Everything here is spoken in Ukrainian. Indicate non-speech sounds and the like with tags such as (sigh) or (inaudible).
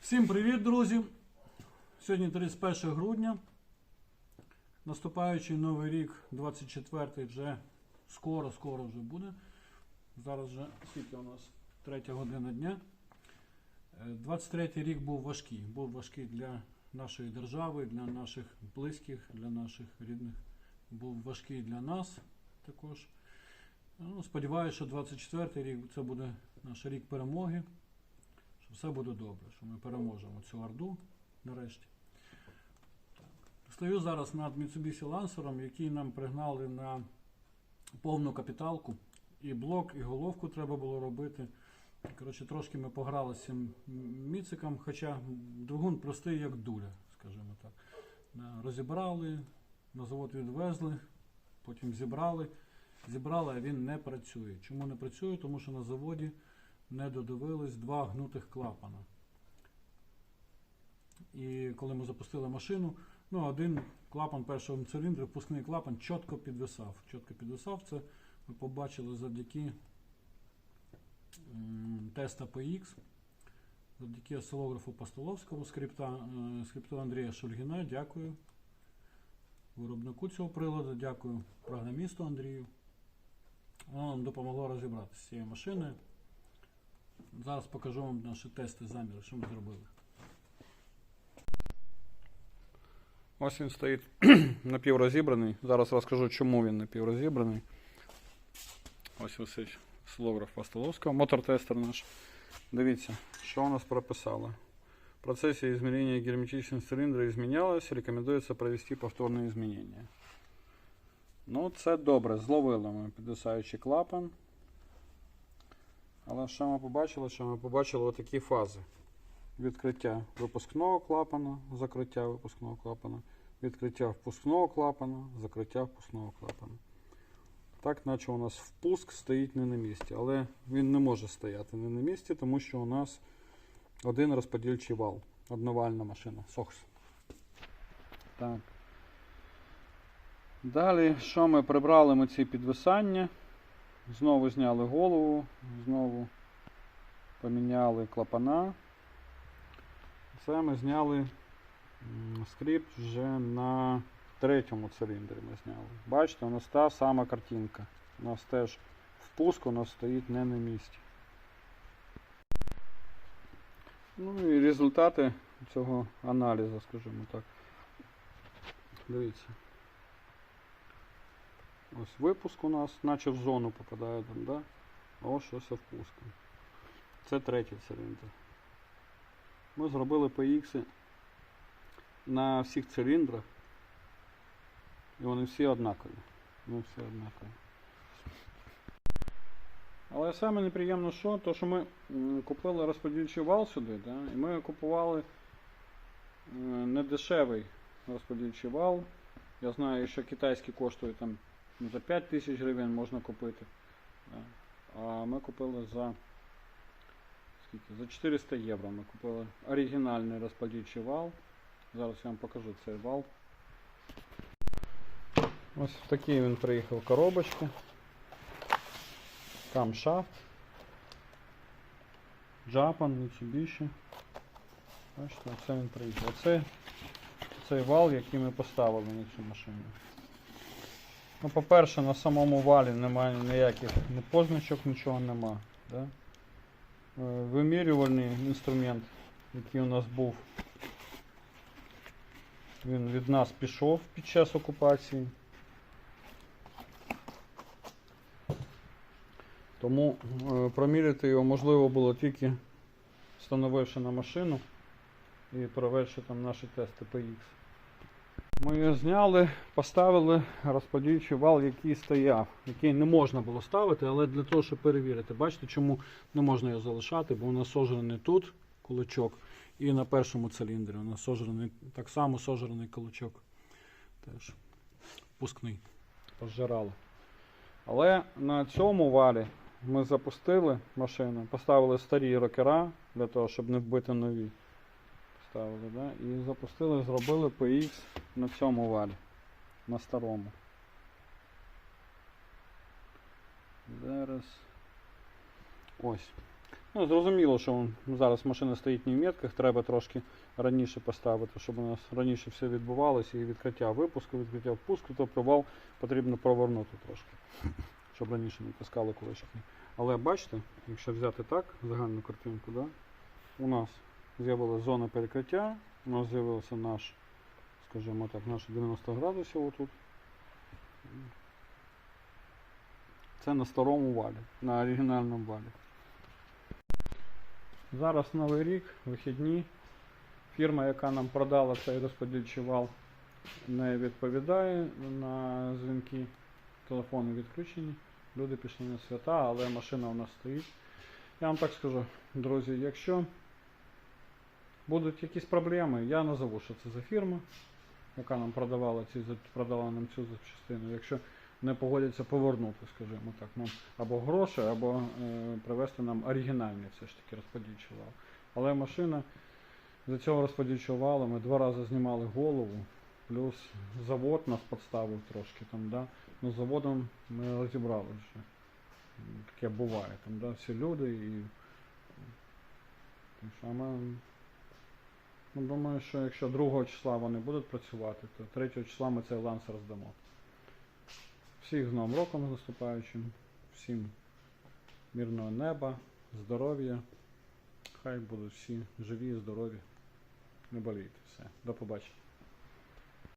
Всім привіт, друзі! Сьогодні 31 грудня. Наступаючий новий рік, 24 вже скоро, скоро вже буде. Зараз вже скільки у нас? Третя година дня. Е, 23 рік був важкий. Був важкий для нашої держави, для наших близьких, для наших рідних. Був важкий для нас також. Ну, сподіваюся, що 24 рік це буде наш рік перемоги що все буде добре, що ми переможемо цю орду нарешті. Стою зараз над Mitsubishi Lancer, який нам пригнали на повну капіталку. І блок, і головку треба було робити. Коротше, трошки ми пограли з цим міциком, хоча двигун простий, як дуля, скажімо так. Розібрали, на завод відвезли, потім зібрали. Зібрали, а він не працює. Чому не працює? Тому що на заводі не додивились два гнутих клапана. І коли ми запустили машину, ну, один клапан першого циліндру, впускний клапан, чітко підвисав. Чітко підвисав. Це ми побачили завдяки теста PX, завдяки осцилографу Постоловського, скрипта, е, скрипту Андрія Шульгіна. Дякую виробнику цього приладу, дякую програмісту Андрію. Воно нам допомогло розібратися з цією машиною. Зараз покажу вам наші тести заміри, що ми зробили. Ось він стоїть (clears throat) напіврозібраний. Зараз розкажу, чому він напіврозібраний. Ось висить слограф Пастоловського, мотор-тестер наш. Дивіться, що у нас прописало. В процессе измерения герметичности цилиндра изменялось, рекомендується провести повторне змінення. Ну, це добре. Зловили ми підвисаючий клапан. Але що ми побачили? Що ми побачили отакі фази. Відкриття випускного клапана, закриття випускного клапана, відкриття впускного клапана, закриття впускного клапана. Так, наче у нас впуск стоїть не на місці, але він не може стояти не на місці, тому що у нас один розподільчий вал. Одновальна машина. Сохс. Так. Далі, що ми прибрали ми ці підвисання? Знову зняли голову, знову поміняли клапана. Це ми зняли м, скрипт вже на третьому циліндрі ми зняли. Бачите, у нас та сама картинка. У нас теж впуск у нас стоїть не на місці. Ну і результати цього аналізу, скажімо так. Дивіться. Ось випуск у нас, наче в зону попадає там, да? Ось щось впуск. Це третій циліндр. Ми зробили PX на всіх циліндрах. І вони всі однакові. Вони всі однакові. Але саме неприємно що, то що ми купили розподільчий вал сюди, да? і ми купували е, недешевий розподільчий вал. Я знаю, що китайський коштує там ну, за 5 тисяч гривень можна купити. А ми купили за скільки? За 400 євро ми купили оригінальний розподільчий вал. Зараз я вам покажу цей вал. Ось в такий він приїхав в коробочці. Там шафт. Japan, Mitsubishi. Бачите, оце він приїхав. Оце цей вал, який ми поставили на цю машину. Ну, по-перше, на самому валі немає ніяких ні позначок, нічого нема. Да? Е, Вимірювальний інструмент, який у нас був, він від нас пішов під час окупації. Тому е, проміряти його можливо було тільки встановивши на машину і проведши там наші тести PX. Ми його зняли, поставили розподільчий вал, який стояв, який не можна було ставити, але для того, щоб перевірити. Бачите, чому не можна його залишати, бо у нас тут кулачок і на першому циліндрі у нас сожраний, так само сожраний кулачок. Теж пускний. Пожирали. Але на цьому валі ми запустили машину, поставили старі рокера для того, щоб не вбити нові. Поставили, да? І запустили, зробили PX на цьому валі. На старому. Зараз. Ось. Ну, зрозуміло, що зараз машина стоїть не в метках, треба трошки раніше поставити, щоб у нас раніше все відбувалося і відкриття випуску, відкриття впуску, то привал потрібно провернути трошки, (laughs) щоб раніше не пускали кулачки. Але бачите, якщо взяти так, загальну картинку, да, у нас з'явилася зона перекриття, у нас з'явився наш, скажімо так, наш 90 градусів отут. Це на старому валі, на оригінальному валі. Зараз новий рік, вихідні. Фірма, яка нам продала цей розподільчий вал, не відповідає на дзвінки. Телефони відключені. Люди пішли на свята, але машина у нас стоїть. Я вам так скажу, друзі, якщо будуть якісь проблеми, я назову, що це за фірма, яка нам продавала, ці, продала нам цю запчастину. Якщо не погодяться повернути, скажімо так, нам або гроші, або е, привезти нам оригінальний все ж таки розподільчий вал. Але машина за цього розподільчого валу ми два рази знімали голову, плюс завод нас підставив трошки там, да. Ну, заводом ми розібрали вже. Таке буває, там, да, всі люди і. А ми, ну, думаю, що якщо 2 числа вони будуть працювати, то 3 числа ми цей ланс роздамо. Всіх з Новим роком з наступаючим, всім мирного неба, здоров'я. Хай будуть всі живі, здорові. Не болійте. Все. До побачення.